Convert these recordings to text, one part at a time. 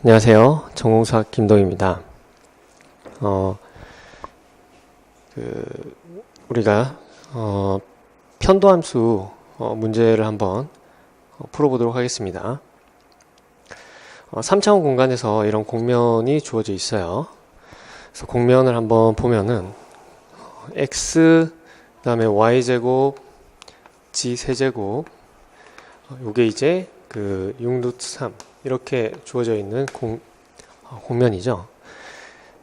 안녕하세요. 전공수학 김동입니다. 어, 그, 우리가, 어, 편도함수 어, 문제를 한번 어, 풀어보도록 하겠습니다. 어, 3차원 공간에서 이런 공면이 주어져 있어요. 그래서 공면을 한번 보면은, x, 그 다음에 y제곱, g 세제곱, 어, 요게 이제 그 6루트 3, 이렇게 주어져 있는 공, 어, 공면이죠.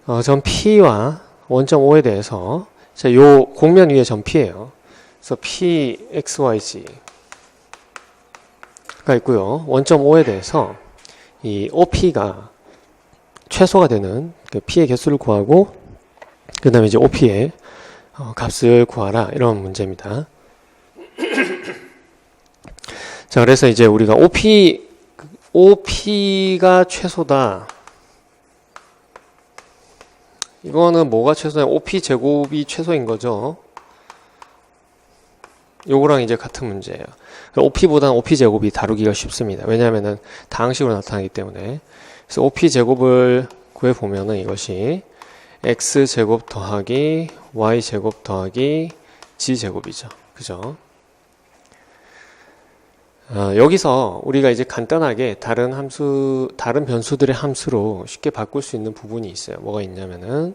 어, 전 P와 원점 5에 대해서 자, 요 공면 위에 전 P예요. 그래서 P, X, Y, G가 있고요. 원점 5에 대해서 이 OP가 최소가 되는 그 P의 개수를 구하고 그 다음에 이제 OP의 어, 값을 구하라 이런 문제입니다. 자, 그래서 이제 우리가 OP OP가 최소다. 이거는 뭐가 최소냐? OP 제곱이 최소인 거죠. 요거랑 이제 같은 문제예요. OP보다는 OP 제곱이 다루기가 쉽습니다. 왜냐하면은 다항식으로 나타나기 때문에. 그래서 OP 제곱을 구해 보면은 이것이 x 제곱 더하기 y 제곱 더하기 g 제곱이죠. 그죠? 어, 여기서 우리가 이제 간단하게 다른 함수, 다른 변수들의 함수로 쉽게 바꿀 수 있는 부분이 있어요. 뭐가 있냐면은,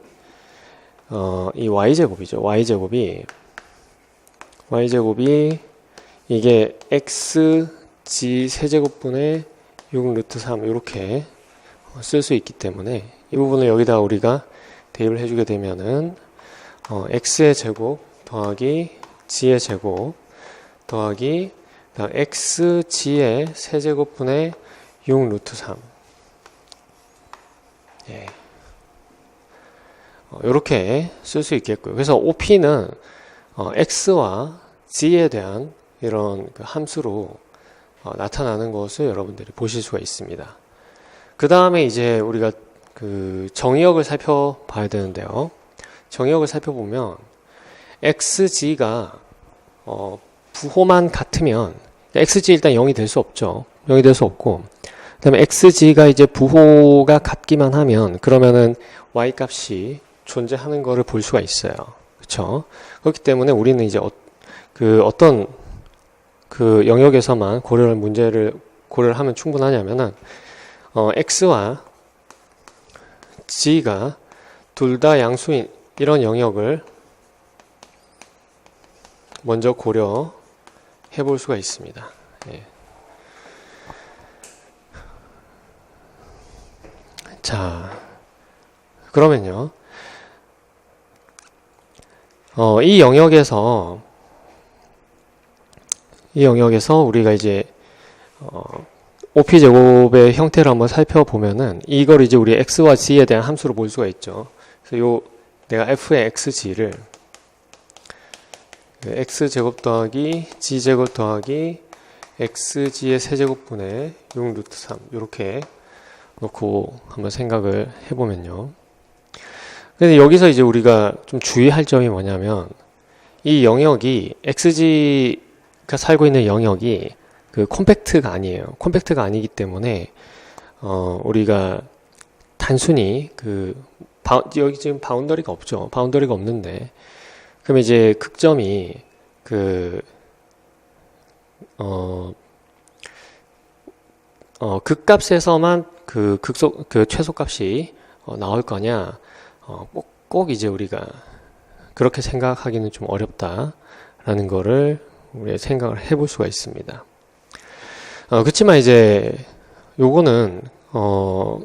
어, 이 y제곱이죠. y제곱이, y제곱이, 이게 x, g 세제곱분의 6 루트 3, 이렇게 쓸 수 있기 때문에, 이 부분을 여기다 우리가 대입을 해주게 되면은, 어, x의 제곱 더하기 g의 제곱 더하기 xg의 세제곱분의 6 루트 3 예. 어, 이렇게 쓸 수 있겠고요. 그래서 OP는 어, x와 g에 대한 이런 그 함수로 어, 나타나는 것을 여러분들이 보실 수가 있습니다. 그 다음에 이제 우리가 그 정의역을 살펴봐야 되는데요. 정의역을 살펴보면 xg가 어, 부호만 같으면 xg 일단 0이 될 수 없죠. 0이 될 수 없고 그다음에 xg가 이제 부호가 같기만 하면 그러면은 y 값이 존재하는 것을 볼 수가 있어요. 그렇죠? 그렇기 때문에 우리는 이제 어, 그 어떤 그 영역에서만 고려할 문제를 고려를 하면 충분하냐면은 어, x와 g가 둘 다 양수인 이런 영역을 먼저 고려 해볼 수가 있습니다. 예. 자, 그러면요. 어, 이 영역에서 이 영역에서 우리가 이제 어, OP 제곱의 형태를 한번 살펴보면은 이걸 이제 우리 x와 g에 대한 함수로 볼 수가 있죠. 그래서 요 내가 f의 xg를 x제곱 더하기 g제곱 더하기 xg의 세제곱분의 6 루트 3 이렇게 놓고 한번 생각을 해보면요. 근데 여기서 이제 우리가 좀 주의할 점이 뭐냐면 이 영역이 xg가 살고 있는 영역이 그 콤팩트가 아니에요. 콤팩트가 아니기 때문에 어 우리가 단순히 그 바, 여기 지금 바운더리가 없죠. 바운더리가 없는데 그럼 이제 극점이 그, 어, 어, 극값에서만 그 극소, 그 최소값이 어, 나올 거냐, 어, 꼭, 꼭 이제 우리가 그렇게 생각하기는 좀 어렵다라는 거를 우리 생각을 해볼 수가 있습니다. 어, 그렇지만 이제 요거는, 어,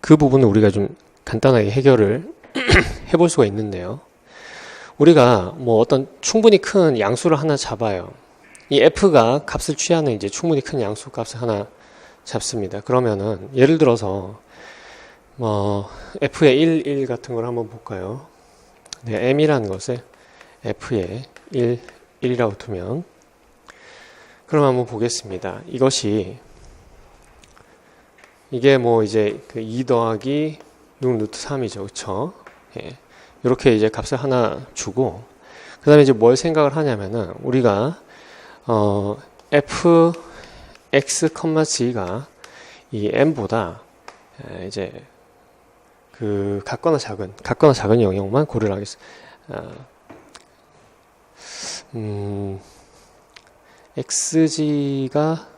그 부분을 우리가 좀 간단하게 해결을 해볼 수가 있는데요. 우리가 뭐 어떤 충분히 큰 양수를 하나 잡아요. 이 f가 값을 취하는 이제 충분히 큰 양수 값을 하나 잡습니다. 그러면은 예를 들어서 뭐 f의 1, 1 같은 걸 한번 볼까요? 네, m이라는 것을 f의 1, 1이라고 두면 그럼 한번 보겠습니다. 이것이 이게 뭐 이제 그 2 더하기 6 루트 3이죠. 그쵸? 예. 이렇게 이제 값을 하나 주고 그 다음에 이제 뭘 생각을 하냐면은 우리가 어 f x, g가 이 m보다 에, 이제 그 같거나 작은 같거나 작은 영역만 고려를 하겠습니다. 아, 음, xg가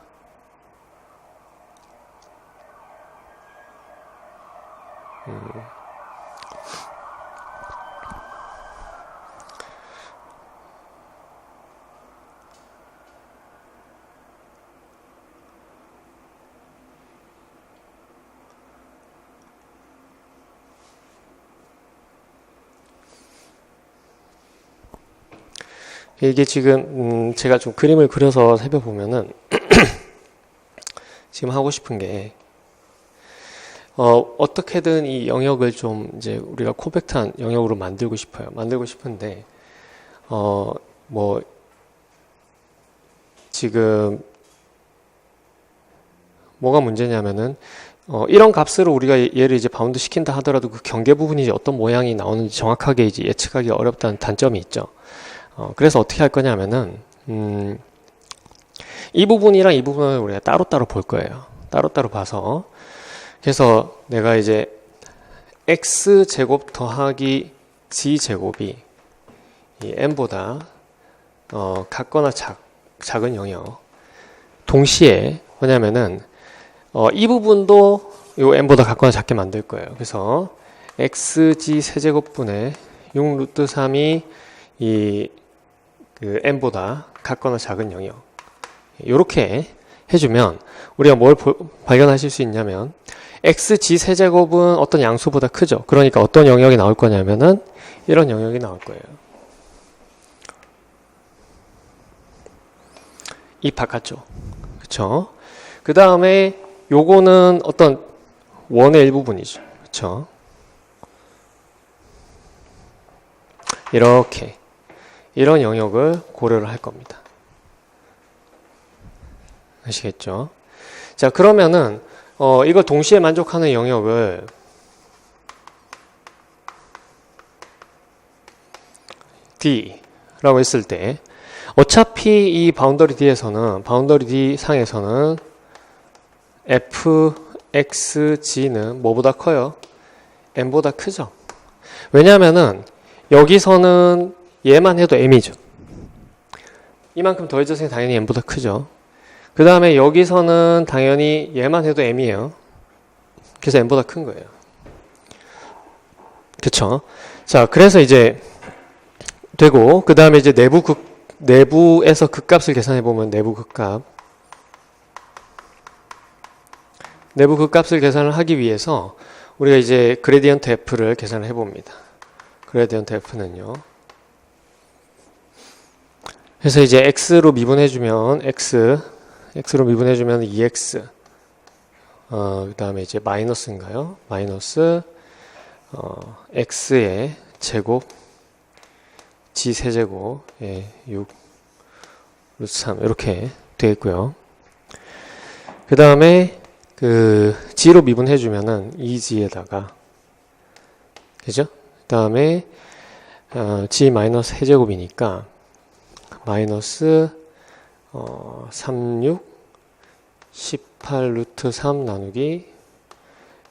이게 지금 음, 제가 좀 그림을 그려서 살펴보면은 지금 하고 싶은 게 어, 어떻게든 이 영역을 좀 이제 우리가 코팩트한 영역으로 만들고 싶어요. 만들고 싶은데 어, 뭐 지금 뭐가 문제냐면은 어, 이런 값으로 우리가 얘를 이제 바운드 시킨다 하더라도 그 경계 부분이 어떤 모양이 나오는지 정확하게 이제 예측하기 어렵다는 단점이 있죠. 어, 그래서 어떻게 할 거냐면은, 음, 이 부분이랑 이 부분을 우리가 따로따로 볼 거예요. 따로따로 봐서. 그래서 내가 이제 x제곱 더하기 g제곱이 이 n보다 어, 같거나 작, 작은 영역. 동시에 뭐냐면은 어, 이 부분도 요 n보다 같거나 작게 만들 거예요. 그래서 xg 세제곱분의 6 루트 3이 이 그 n보다 같거나 작은 영역 이렇게 해주면 우리가 뭘 보- 발견하실 수 있냐면 xg 세제곱은 어떤 양수보다 크죠. 그러니까 어떤 영역이 나올 거냐면은 이런 영역이 나올 거예요. 이 바깥쪽 그쵸? 그 다음에 요거는 어떤 원의 일부분이죠. 그쵸? 이렇게 이런 영역을 고려를 할 겁니다. 아시겠죠? 자, 그러면은, 어, 이걸 동시에 만족하는 영역을 D라고 했을 때, 어차피 이 바운더리 D에서는, 바운더리 D 상에서는 fxg는 뭐보다 커요? m보다 크죠? 왜냐면은, 여기서는 얘만 해도 m이죠. 이만큼 더해졌으니 당연히 m보다 크죠. 그 다음에 여기서는 당연히 얘만 해도 m이에요. 그래서 m보다 큰 거예요. 그쵸? 자, 그래서 이제 되고, 그 다음에 이제 내부 극, 내부에서 극값을 계산해 보면 내부 극값. 내부 극값을 계산을 하기 위해서 우리가 이제 그레디언트 f를 계산을 해 봅니다. 그레디언트 f는요. 그래서 이제 x로 미분해주면 x, x로 미분해주면 2x, 어, 그 다음에 이제 마이너스인가요? 마이너스 어, x의 제곱, g 세제곱, 예, 6 루트 3 이렇게 되어 있고요. 그 다음에 그 g로 미분해 주면은 2g에다가 그죠? 그 다음에 어, g 마이너스 세제곱이니까 마이너스 어, 36 18 루트 3 나누기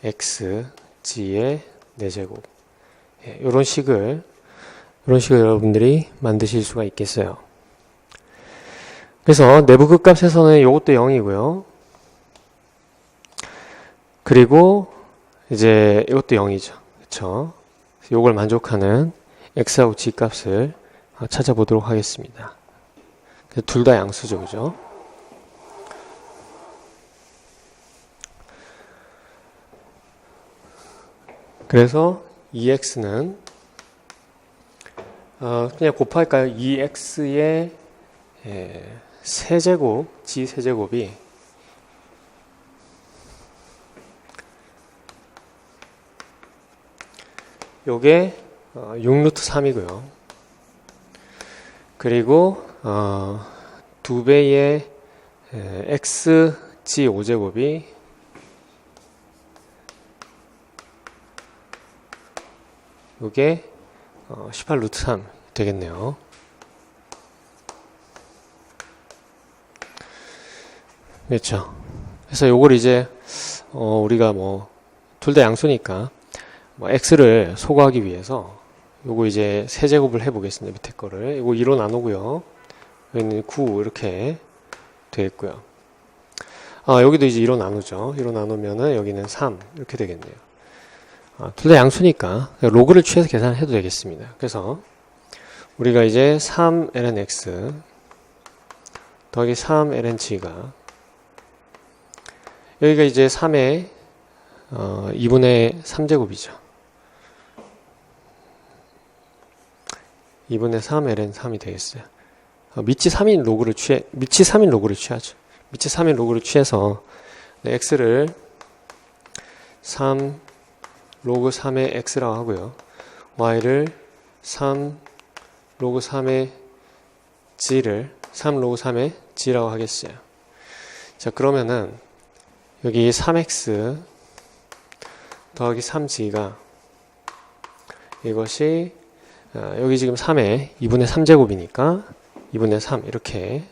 x g의 4제곱 예, 이런 식을 이런 식을 여러분들이 만드실 수가 있겠어요. 그래서 내부 극값에서는 이것도 0이고요. 그리고 이제 이것도 0이죠. 그렇죠? 이걸 만족하는 x하고 g 값을 찾아보도록 하겠습니다. 둘 다 양수죠, 그죠? 그래서 2x는 어, 그냥 곱할까요? 2x의 예, 세제곱, g 세제곱이 요게 어, 6루트 3이고요. 그리고 어, 두 배의 에, x g 5제곱이 요게 어, 18 루트 3 되겠네요. 그렇죠. 그래서 요걸 이제 어, 우리가 뭐 둘 다 양수니까 뭐 x를 소거하기 위해서 요거 이제 세제곱을 해보겠습니다. 밑에 거를 이거 2로 나누고요. 여기는 9 이렇게 되겠고요. 아, 여기도 이제 2로 나누죠. 2로 나누면은 여기는 3 이렇게 되겠네요. 아, 둘 다 양수니까 로그를 취해서 계산을 해도 되겠습니다. 그래서 우리가 이제 3 ln x 더하기 3 ln g가 여기가 이제 3의 어, 2분의 3제곱이죠. 2분의 3 ln 3이 되겠어요. 어, 밑이 3인 로그를 취해 밑이 3인 로그를 취하죠. 밑이 3인 로그를 취해서 네, x를 3 로그 3의 x라고 하고요. y를 3 로그 3의 g를 3 로그 3의 g라고 하겠어요. 자, 그러면은 여기 3x 더하기 3g가 이것이 아, 여기 지금 3에 2분의 3제곱이니까 2분의 3 이렇게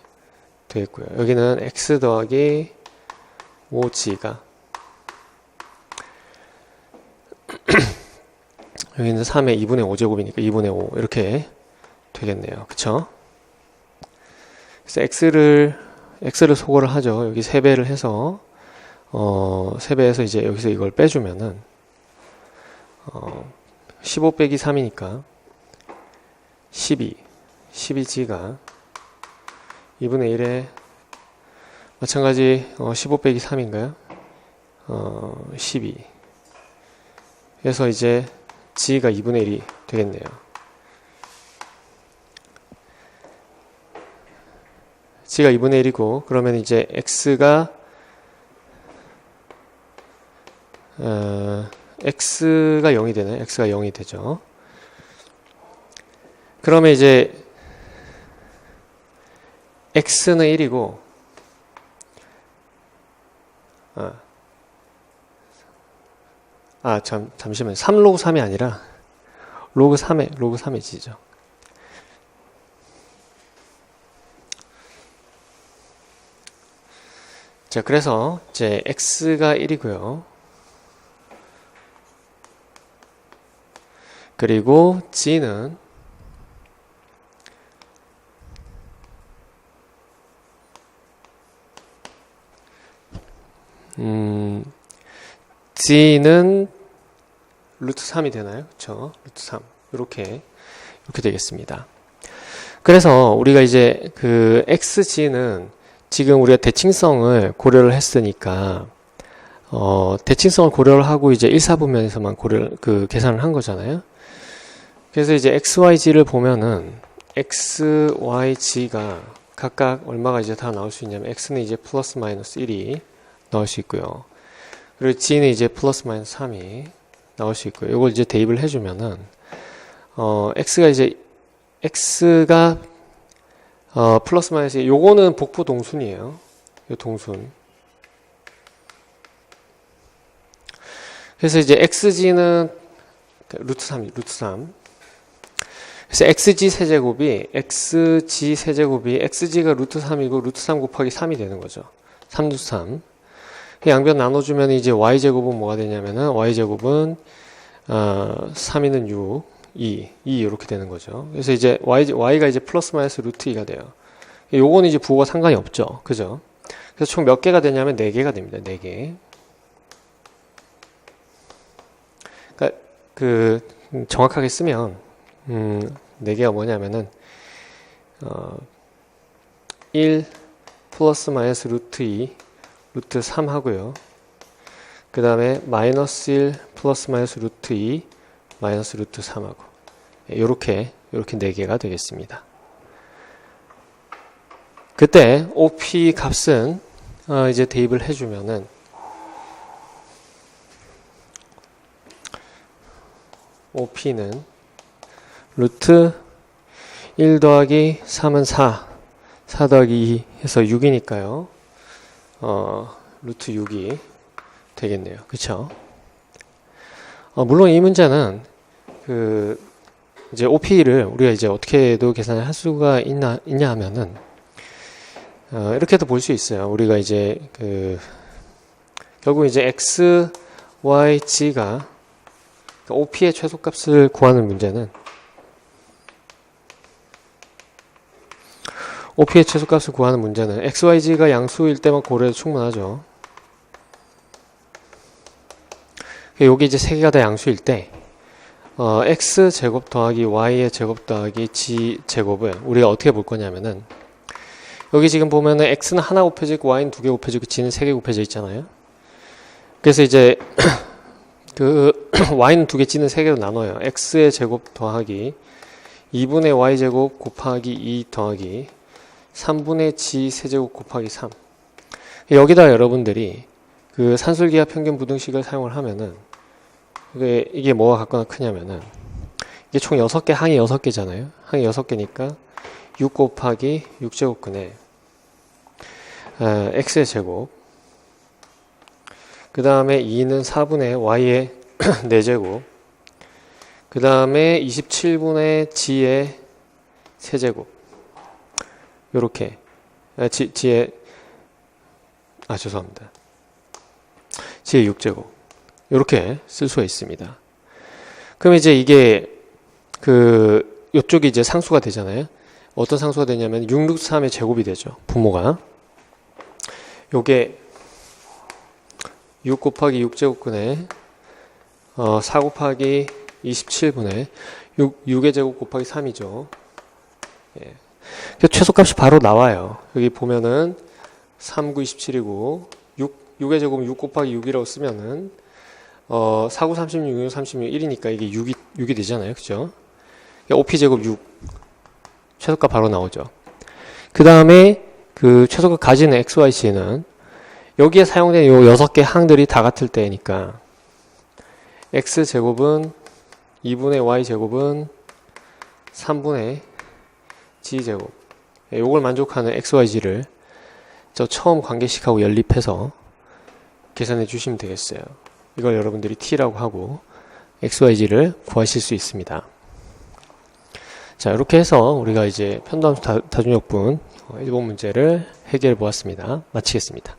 되겠고요. 여기는 x 더하기 5g가 여기는 3에 2분의 5제곱이니까 2분의 5 이렇게 되겠네요. 그쵸? 그래서 x를 x를 소거를 하죠. 여기 3배를 해서 어 3배에서 이제 여기서 이걸 빼주면은 어15 빼기 3이니까 12 12g가 2분의 1에 마찬가지 어, 15 빼기 3인가요? 어, 12 그래서 이제 g가 2분의 1이 되겠네요. g가 2분의 1이고 그러면 이제 x가 어, x가 0이 되네. x가 0이 되죠. 그러면 이제 x는 1이고 아, 아 잠, 잠시만요. 3 로그 3이 아니라 로그 3에 로그 3의 지죠. 자, 그래서 이제 x가 1이고요. 그리고 g는 g는 루트 3이 되나요? 그렇죠? 루트 3 이렇게 이렇게 되겠습니다. 그래서 우리가 이제 그 xg는 지금 우리가 대칭성을 고려를 했으니까 어, 대칭성을 고려를 하고 이제 1, 4분면에서만 고려 그 계산을 한 거잖아요. 그래서 이제 xyz를 보면은 x, y, g가 각각 얼마가 이제 다 나올 수 있냐면 x는 이제 플러스 마이너스 1이 나올 수 있고요. 그리고 g는 이제 플러스 마이너스 3이 나올 수 있고요. 이걸 이제 대입을 해주면은 어, x가 이제 x가 어, 플러스 마이너스 요거는 복부 동순이에요. 요 동순. 그래서 이제 xg는 루트 3, 루트 3. 그래서 xg 세제곱이 xg 세제곱이 xg가 루트 3이고 루트 3 곱하기 3이 되는 거죠. 3루트 3. 양변 나눠주면 이제 y제곱은 뭐가 되냐면은 y제곱은 어, 3이는 6, 2, 2 이렇게 되는 거죠. 그래서 이제 y, y가 이제 플러스 마이너스 루트 2가 돼요. 요거는 이제 부호가 상관이 없죠. 그죠? 그래서 총 몇 개가 되냐면 4개가 됩니다. 4개. 그러니까 그 정확하게 쓰면 음, 4개가 뭐냐면은 어, 1 플러스 마이너스 루트 2 루트 3 하고요. 그 다음에 마이너스 1 플러스 마이너스 루트 2 마이너스 루트 3하고 이렇게 이렇게 4개가 되겠습니다. 그때 OP 값은 어 이제 대입을 해주면은 OP는 루트 1 더하기 3은 4, 4 더하기 2 해서 6이니까요. 어, 루트 6이 되겠네요. 그쵸? 어, 물론 이 문제는 그 이제 OP를 우리가 이제 어떻게도 계산을 할 수가 있나 있냐 하면은 어, 이렇게도 볼 수 있어요. 우리가 이제 그 결국 이제 x yg가 그러니까 OP의 최소값을 구하는 문제는 OP의 최소값을 구하는 문제는 XYG가 양수일 때만 고려해도 충분하죠. 여기 이제 세 개가 다 양수일 때 어, x 제곱 더하기 y의 제곱 더하기 g 제곱을 우리가 어떻게 볼 거냐면은 여기 지금 보면은 x는 하나 곱해져 있고 y는 두 개 곱해져 있고 g는 세 개 곱해져 있잖아요. 그래서 이제 그 y는 두 개, g는 세 개로 나눠요. x의 제곱 더하기 2분의 y 제곱 곱하기 2 더하기 3분의 g 세제곱 곱하기 3. 여기다 여러분들이 그 산술기하 평균 부등식을 사용을 하면은 이게, 이게 뭐가 같거나 크냐면은 이게 총 6개, 항이 6개잖아요. 항이 6개니까 6 곱하기 6제곱근에 아, x의 제곱 그 다음에 2는 4분의 y의 4제곱 그 다음에 27분의 g의 세제곱 요렇게. 아, 지, g의 아 죄송합니다. g의 6제곱. 요렇게 쓸 수가 있습니다. 그럼 이제 이게 그 요쪽이 이제 상수가 되잖아요. 어떤 상수가 되냐면 6, 6, 3의 제곱이 되죠. 부모가. 요게 6 곱하기 6제곱근에 어, 4 곱하기 27분의 6, 6의 제곱 곱하기 3이죠. 예. 그 최소값이 바로 나와요. 여기 보면은 3, 9, 27이고 6, 6의 제곱 6 곱하기 6이라고 쓰면은 어, 4, 9, 36, 6, 36, 1이니까 이게 6이, 6이 되잖아요. 그죠? 5p 제곱 6 최소값 바로 나오죠. 그 다음에 그 최소값 가지는 XYC는 여기에 사용된 요 여섯 개 항들이 다 같을 때니까 x 제곱은 2분의 y 제곱은 3분의 g 제곱 요걸 만족하는 xyz를 저 처음 관계식하고 연립해서 계산해 주시면 되겠어요. 이걸 여러분들이 t라고 하고 xyz를 구하실 수 있습니다. 자 이렇게 해서 우리가 이제 편도함수 다- 다중역분 1번 문제를 해결해 보았습니다. 마치겠습니다.